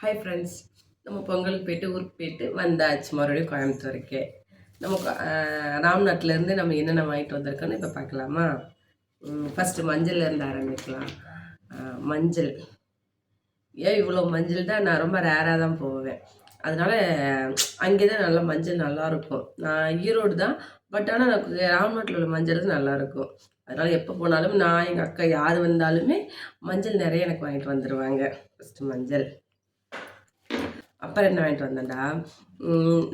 Hi friends நம்ம பொங்கலுக்கு போயிட்டு ஊருக்கு போயிட்டு வந்தாச்சு. மறுபடியும் கோயம்புத்தூருக்கு. நம்ம ராம்நாட்டிலேருந்து நம்ம என்னென்ன வாங்கிட்டு வந்திருக்கோன்னு இப்போ பார்க்கலாமா ஃபஸ்ட்டு மஞ்சள்லேருந்து ஆரம்பிக்கலாம். மஞ்சள். ஏன் இவ்வளோ மஞ்சள் தான்? நான் ரொம்ப ரேராக தான் போவேன். அதனால் அங்கே தான் நல்லா மஞ்சள் நல்லா இருக்கும் நான் ஈரோடு தான். பட் ஆனால் எனக்கு ராம்நாட்டில் உள்ள மஞ்சள் தான் நல்லாயிருக்கும் அதனால் எப்போ போனாலும் நான் எங்கள் அக்கா யார் வந்தாலுமே மஞ்சள் நிறைய எனக்கு வாங்கிட்டு வந்துடுவாங்க ஃபஸ்ட்டு மஞ்சள். அப்புறம் என்ன வாங்கிட்டு வந்தேன்டா?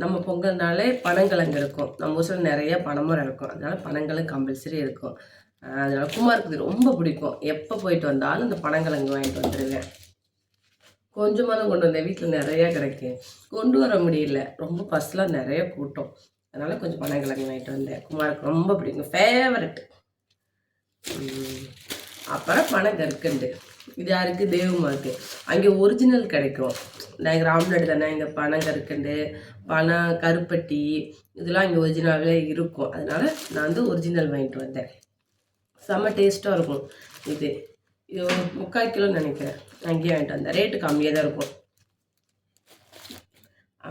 நம்ம பொங்கல்னாலே பனங்கிழங்கு இருக்கும். நம்ம ஊரில் நிறைய பனமரம் இருக்கும். அதனால பனங்கிழங்கு கம்பல்சரி இருக்கும். அதனால் அதனால குமாருக்கு ரொம்ப பிடிக்கும். எப்போ போயிட்டு வந்தாலும் இந்த பனங்கிழங்கு வாங்கிட்டு வந்துடுவேன் கொஞ்சமாக தான் கொண்டு வந்தேன். வீட்டில் நிறையா கிடைக்கும் கொண்டு வர முடியல. ரொம்ப பஸ்லாம் நிறைய கூட்டம். அதனால் கொஞ்சம் பனங்கிழங்கு வாங்கிட்டு வந்தேன். குமாருக்கு ரொம்ப பிடிக்கும். ஃபேவரட் அப்புறம் பனங்கற்கண்டு. இது யாருக்கு? தேவமாருக்கு அங்கே ஒரிஜினல் கிடைக்கும். லைக் ராம்நாடு தானே இங்கே பனங்கற்கண்டு பனை கருப்பட்டி இதெல்லாம் இங்கே ஒரிஜினலாகவே இருக்கும். அதனால் நான் வந்து ஒரிஜினல் வாங்கிட்டு வந்தேன். செம்ம டேஸ்ட்டாக இருக்கும் இது. இது ஒரு முக்கால் கிலோ நினைக்கிறேன். அங்கேயே வாங்கிட்டு வந்தேன். ரேட்டு கம்மியாக தான் இருக்கும்.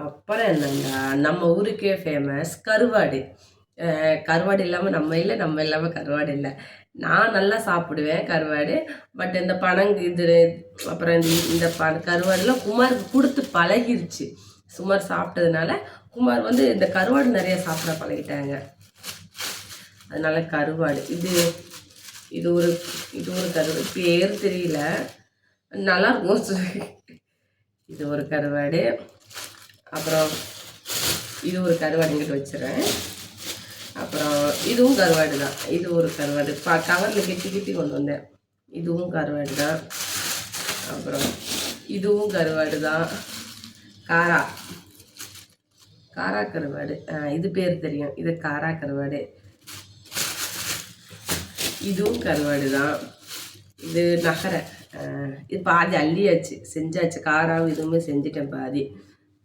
அப்புறம் என்னங்க நம்ம ஊருக்கே ஃபேமஸ் கருவாடு. கருவாடு இல்லாமல் நம்ம இல்லை நம்ம இல்லாமல் கருவாடு இல்லை. நான் நல்லா சாப்பிடுவேன் கருவாடு. பட் இந்த பனங்கு இது அப்புறம் இந்த இந்த ப கருவாடுலாம் குமாருக்கு கொடுத்து பழகிருச்சு. சுமார் சாப்பிட்டதுனால குமார் வந்து இந்த கருவாடு நிறைய சாப்பிட பழகிட்டாங்க. அதனால கருவாடு. இது இது ஒரு இது ஒரு கருவாடு. பேர் தெரியல. நல்லா இருக்கும். இது ஒரு கருவாடு. அப்புறம் இது ஒரு கருவாடுங்கிட்டு வச்சுறேன் அப்புறம் இதுவும் கருவாடு தான். இது ஒரு கருவாடு. பா கவரில் கெட்டி கெட்டி கொண்டு வந்தேன். இதுவும் கருவாடு தான். அப்புறம் இதுவும் கருவாடு தான். காரா. காரா கருவாடு. இது பேர் தெரியும். இது காரா கருவாடு. இதுவும் கருவாடு தான். இது நகரை. இது பாதி அள்ளியாச்சு. செஞ்சாச்சு. காராவும் இதுவுமே செஞ்சுட்டேன் பாதி.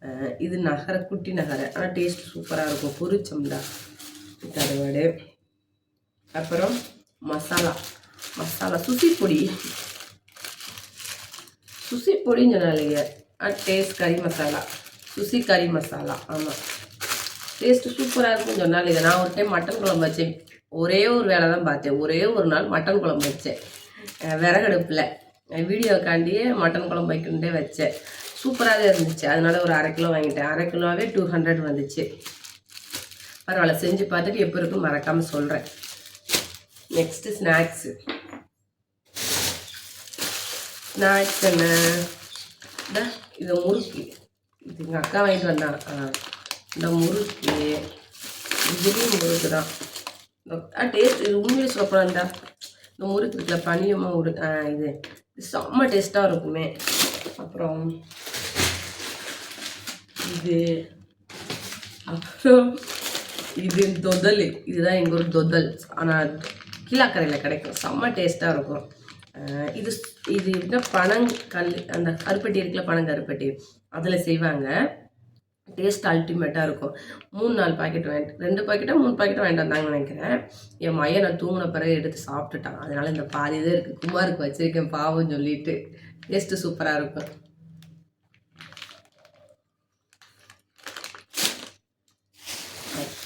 அஹ் இது நகரை குட்டி நகரை. ஆனால் டேஸ்ட் சூப்பராக இருக்கும். பொரிச்சம்டா. கருவாடு அப்புறம் மசாலா. மசாலா சுசி பொடி. சுசி பொடின்னு சொன்னாலேங்க. டேஸ்ட் கறி மசாலா. சுசி கறி மசாலா. ஆமாம் டேஸ்ட்டு சூப்பராக இருக்கும்னு சொன்னாலே நான் ஒரு டைம் மட்டன் குழம்பு வச்சேன். ஒரே ஒரு வேலை தான் பார்த்தேன். ஒரே ஒரு நாள் மட்டன் குழம்பு வச்சேன். விறகடுப்பில். வீடியோக்காண்டியே மட்டன் குழம்பு வைக்கணுண்டே வச்சேன். சூப்பராகவே இருந்துச்சு. அதனால ஒரு அரை கிலோ வாங்கிட்டேன். அரை கிலோவே டூ ஹண்ட்ரட் வந்துச்சு. பரவாயில்ல செஞ்சு பார்த்துட்டு எப்போ இருக்கும் மறக்காமல் சொல்கிறேன் நெக்ஸ்ட்டு ஸ்நாக்ஸு ஸ்நாக்ஸ் என்ன? இது முறுக்கு. இது எங்கள் அக்கா வாங்கிட்டு வந்தான் ஆ, இந்த முறுக்கு இதுலேயும் முறுக்கு தான். டேஸ்ட் இது உண்மையிலே சூப்பராக இந்த முறுக்கு இருக்குல்ல பனியமாக ஒரு இது இது செம்ம டேஸ்ட்டாக இருக்குமே. அப்புறம் இது அப்புறம் இது தொதல் இதுதான் எங்கள் ஊர் தொதல். ஆனால் கீழாக்கரையில் கிடைக்கும். செம்ம டேஸ்ட்டாக இருக்கும். இது இது எப்படின்னா பனங்கல் அந்த கருப்பட்டி இருக்குல்ல பனங்கருப்பட்டி அதில் செய்வாங்க. டேஸ்ட் அல்டிமேட்டாக இருக்கும். மூணு நாலு பாக்கெட் வாங்கிட்டு ரெண்டு பாக்கெட்டாக மூணு பாக்கெட்டாக வாங்கிட்டு வந்தாங்கன்னு நினைக்கிறேன். என் மைய நான் தூங்கின பிறகு எடுத்து சாப்பிட்டுட்டான். அதனால இந்த பாதி இது இருக்குது குமாருக்கு வச்சுருக்கேன் பாவம் சொல்லிட்டு. டேஸ்ட்டு சூப்பராக இருக்கும்.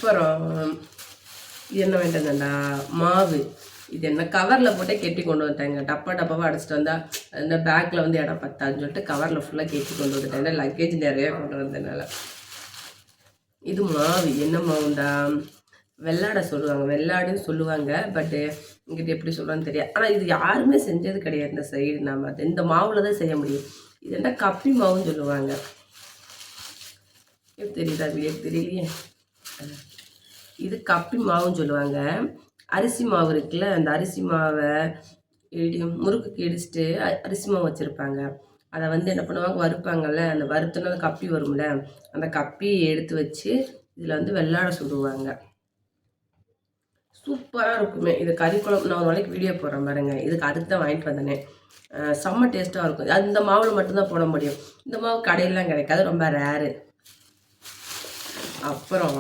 அப்புறம் என்ன வேண்டதுண்டா மாவு. இது என்ன கவரில் போட்டே கெட்டி கொண்டு வந்துட்டாங்க. டப்பா டப்பாவாக அடைச்சிட்டு வந்தால் இந்த பேக்கில் வந்து இடம் பத்தான்னு சொல்லிட்டு கவரில் ஃபுல்லாக கெட்டி கொண்டு வந்துட்டேன். லக்கேஜ் நிறைய கொண்டு வந்ததுனால. இது மாவு. என்ன மாவுண்டா? வெள்ளாடை சொல்லுவாங்க. வெள்ளாடுன்னு சொல்லுவாங்க. பட்டு இங்கிட்ட எப்படி சொல்கிறான்னு தெரியாது. ஆனால் இது யாருமே செஞ்சது கிடையாது இந்த சைடு நாம் அது இந்த மாவில் தான் செய்ய முடியும். இது என்ன கப்பி மாவுன்னு சொல்லுவாங்க. எப்படி தெரியுதா? வீடியோ தெரியலையே? இது கப்பி மாவுன்னு சொல்லுவாங்க. அரிசி மாவு இருக்குல்ல அந்த அரிசி மாவை இடி முறுக்குக்கு இடிச்சிட்டு அரிசி மாவு வச்சுருப்பாங்க. அதை வந்து என்ன பண்ணுவாங்க வறுப்பாங்கல்ல அந்த வறுத்தோன்னா அந்த கப்பி வரும்ல அந்த கப்பி எடுத்து வச்சு இதில் வந்து வெள்ளாடை சுடுவாங்க. சூப்பராக இருக்குமே. இது கறி குழம்பு நான் ஒரு நாளைக்கு வீடியோ போடுறேன் பாருங்க. இதுக்கு அதுக்கு தான் வாங்கிட்டு வந்தேனே. செம்ம டேஸ்ட்டாக இருக்கும். அது இந்த மாவில் மட்டும்தான் போட முடியும். இந்த மாவு கடையிலாம் கிடைக்காது ரொம்ப ரேரு அப்புறம்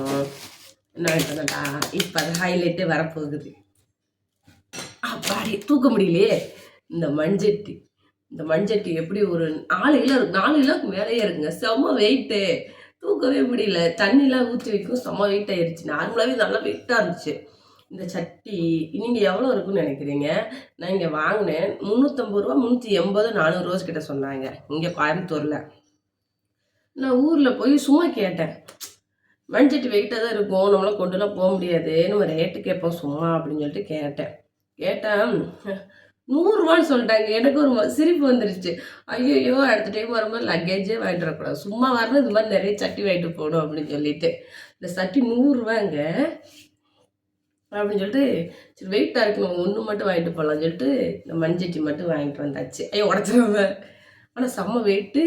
என்ன இப்போ அது ஹைலைட்டே வரப்போகுது. அப்பாடி தூக்க முடியலையே. இந்த மண்சட்டி இந்த மண்சட்டி எப்படி ஒரு நாலு கிலோ இருக்கு நாலு கிலோக்கு மேலேயே இருக்குங்க. செம்ம வெயிட்டு தூக்கவே முடியல. தண்ணிலாம் ஊற்றி வைக்கும் செம்ம வெயிட் ஆயிடுச்சு நார்மலாகவே நல்லா வெயிட்டாக இருந்துச்சு. இந்த சட்டி நீங்கள் எவ்வளோ இருக்குன்னு நினைக்கிறீங்க? நான் இங்கே வாங்கினேன். முந்நூற்றம்பது ரூபா முந்நூற்றி எண்பது நானூறு ரோஸ் கிட்ட சொன்னாங்க. இங்கே கோயம்புத்தூரில். நான் ஊரில் போய் சும்மா கேட்டேன். மண்சட்டி வெயிட்டாக தான் இருக்கும். நம்மளால் கொண்டுலாம் போக முடியாது. நம்ம ரேட்டு கேட்போம். சும்மா அப்படின்னு சொல்லிட்டு கேட்டேன். கேட்டேன். நூறுரூவான்னு சொல்லிட்டாங்க. எனக்கு ஒரு சிரிப்பு வந்துருச்சு. ஐயோ அடுத்த டைம் வரும்போது லக்கேஜே வாங்கிட்டு வரக்கூடாது. சும்மா வரணும். இது மாதிரி நிறைய சட்டி வாங்கிட்டு போகணும் அப்படின்னு சொல்லிட்டு. இந்த சட்டி நூறுரூவாங்க அப்படின்னு சொல்லிட்டு சரி வெயிட்டாக இருக்கு நம்ம ஒன்று மட்டும் வாங்கிட்டு போகலாம்னு சொல்லிட்டு இந்த மண்சட்டி மட்டும் வாங்கிட்டு வந்தாச்சு. ஐயோ உடச்சிருவேன். ஆனால் செம்ம வெயிட்டு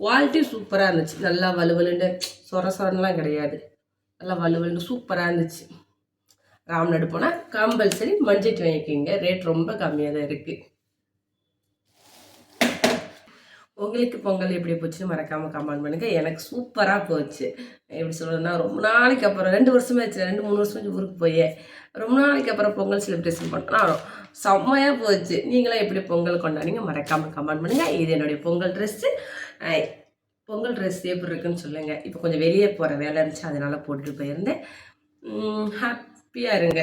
குவாலிட்டி சூப்பராக இருந்துச்சு. நல்லா வலுவலுன்னு சொர சொரன்லாம் கிடையாது. நல்லா வலுவலுன்னு சூப்பராக இருந்துச்சு. ராம்நாடு போனால் கம்பல்சரி மஞ்சட்டி வாங்கிக்கோங்க ரேட் ரொம்ப கம்மியாக தான் இருக்குது உங்களுக்கு பொங்கல் எப்படி போச்சுன்னு மறக்காமல் கமெண்ட் பண்ணுங்கள் எனக்கு சூப்பராக போச்சு. எப்படி சொல்கிறதுனா ரொம்ப நாளைக்கு அப்புறம் ரெண்டு வருஷமே ஆச்சு ரெண்டு மூணு வருஷம் ஊருக்கு போய். ரொம்ப நாளைக்கு அப்புறம் பொங்கல் செலிப்ரேஷன் பண்ணோம் செம்மையாக போச்சு. நீங்களாம் எப்படி பொங்கல் கொண்டாடிங்க மறக்காமல் கமெண்ட் பண்ணுங்கள் இது என்னுடைய பொங்கல் ட்ரெஸ்ஸு பொங்கல் ட்ரெஸ் எப்படி இருக்குன்னு சொல்லுங்கள் இப்போ கொஞ்சம் வெளியே போகிற வேலை இருந்துச்சு அதனால் போட்டுட்டு போயிருந்தேன். ஹாப்பியாக இருங்க.